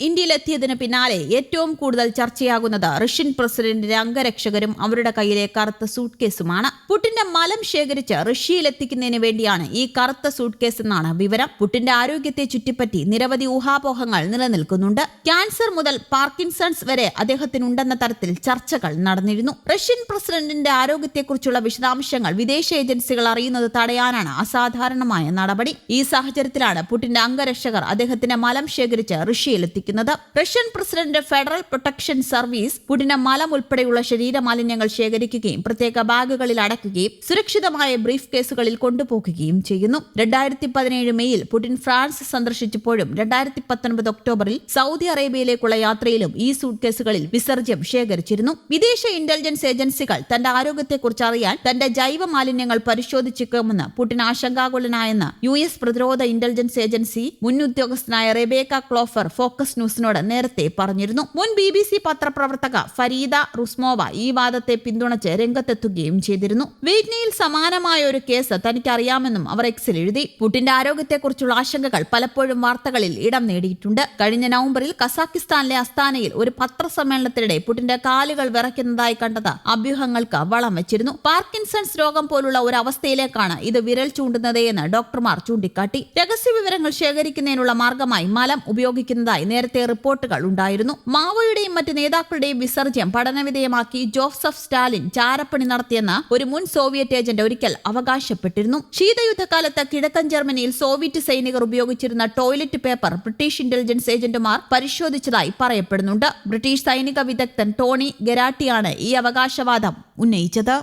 ഇന്ത്യയിലെത്തിയതിന് പിന്നാലെ ഏറ്റവും കൂടുതൽ ചർച്ചയാകുന്നത് റഷ്യൻ പ്രസിഡന്റിന്റെ അംഗരക്ഷകരും അവരുടെ കയ്യിലെ കറുത്ത സൂട്ട് കേസുമാണ് പുടിന്റെ മലം ശേഖരിച്ച് റഷ്യയിലെത്തിക്കുന്നതിന് വേണ്ടിയാണ് ഈ കറുത്ത സൂട്ട് കേസ് എന്നാണ് വിവരം. പുടിന്റെ ആരോഗ്യത്തെ ചുറ്റിപ്പറ്റി നിരവധി ഊഹാപോഹങ്ങൾ നിലനിൽക്കുന്നുണ്ട്. ക്യാൻസർ മുതൽ പാർക്കിൻസൺസ് വരെ അദ്ദേഹത്തിനുണ്ടെന്ന തരത്തിൽ ചർച്ചകൾ നടന്നിരുന്നു. റഷ്യൻ പ്രസിഡന്റിന്റെ ആരോഗ്യത്തെക്കുറിച്ചുള്ള വിശദാംശങ്ങൾ വിദേശ ഏജൻസികൾ അറിയുന്നത് തടയാനാണ് അസാധാരണമായ നടപടി. ഈ സാഹചര്യത്തിലാണ് പുടിന്റെ അംഗരക്ഷകർ അദ്ദേഹത്തിന്റെ മലം ശേഖരിച്ച് റഷ്യയിലെത്തിക്കുന്നത്. Russian president federal protection service പുടിന മലം ഉൾപ്പെടെയുള്ള ശരീരമാലിന്യങ്ങൾ ശേഖരിക്കുകയും പ്രത്യേക ബാഗുകളിൽ അടക്കുകയും സുരക്ഷിതമായ ബ്രീഫ് കേസുകളിൽ കൊണ്ടുപോകുകയും ചെയ്യുന്നു. രണ്ടായിരത്തി പതിനേഴ് മെയ്യിൽ പുടിൻ ഫ്രാൻസ് സന്ദർശിച്ചപ്പോഴും രണ്ടായിരത്തി പത്തൊൻപത് ഒക്ടോബറിൽ സൗദി അറേബ്യയിലേക്കുള്ള യാത്രയിലും ഈ സൂട്ട് കേസുകളിൽ വിസർജ്യം ശേഖരിച്ചിരുന്നു. വിദേശ ഇന്റലിജൻസ് ഏജൻസികൾ തന്റെ ആരോഗ്യത്തെക്കുറിച്ച് അറിയാൻ തന്റെ ജൈവ മാലിന്യങ്ങൾ പരിശോധിച്ചേക്കുമെന്ന് പുടിൻ ആശങ്കാകുലനായെന്ന് യു എസ് പ്രതിരോധ ഇന്റലിജൻസ് ഏജൻസി മുൻ ഉദ്യോഗസ്ഥനായ റെബേക്ക ക്ലോഫർ ഫോക്കസ് ന്യൂസിനോട് നേരത്തെ പറഞ്ഞിരുന്നു. മുൻ ബി ബി സി പത്രപ്രവർത്തക ഫരീദ റുസ്മോവ ഈ വാദത്തെ പിന്തുണച്ച് രംഗത്തെത്തുകയും ചെയ്തിരുന്നു. വീറ്റ്നയിൽ സമാനമായ ഒരു കേസ് തനിക്കറിയാമെന്നും അവർ എക്സിൽ എഴുതി. പുടിന്റെ ആരോഗ്യത്തെക്കുറിച്ചുള്ള ആശങ്കകൾ പലപ്പോഴും വാർത്തകളിൽ ഇടം നേടിയിട്ടുണ്ട്. കഴിഞ്ഞ നവംബറിൽ കസാക്കിസ്ഥാനിലെ അസ്താനയിൽ ഒരു പത്രസമ്മേളനത്തിനിടെ പുടിന്റെ കാലുകൾ വിറയ്ക്കുന്നതായി കണ്ടത് അഭ്യൂഹങ്ങൾക്ക് വളം വെച്ചിരുന്നു. പാർക്കിൻസൺസ് രോഗം പോലുള്ള ഒരു അവസ്ഥയിലേക്കാണ് ഇത് വിരൽ ചൂണ്ടുന്നതെന്ന് ഡോക്ടർമാർ ചൂണ്ടിക്കാട്ടി. രഹസ്യ വിവരങ്ങൾ ശേഖരിക്കുന്നതിനുള്ള മാർഗമായി മലം ഉപയോഗിക്കുന്നതായി നേരത്തെ റിപ്പോർട്ടുകൾ ഉണ്ടായിരുന്നു. മാവോയുടെയും മറ്റ് നേതാക്കളുടെയും വിസർജ്യം പഠനവിധേയമാക്കി ജോസഫ് സ്റ്റാലിൻ ചാരപ്പണി നടത്തിയെന്ന് ഒരു മുൻ സോവിയറ്റ് ഏജന്റ് ഒരിക്കൽ അവകാശപ്പെട്ടിരുന്നു. ശീതയുദ്ധകാലത്ത് കിഴക്കൻ ജർമ്മനിയിൽ സോവിയറ്റ് സൈനികർ ഉപയോഗിച്ചിരുന്ന ടോയ്ലറ്റ് പേപ്പർ ബ്രിട്ടീഷ് ഇന്റലിജൻസ് ഏജന്റുമാർ പരിശോധിച്ചതായി പറയപ്പെടുന്നുണ്ട്. ബ്രിട്ടീഷ് സൈനിക വിദഗ്ധൻ ടോണി ഗെരാട്ടിയാണ് ഈ അവകാശവാദം ഉന്നയിച്ചത്.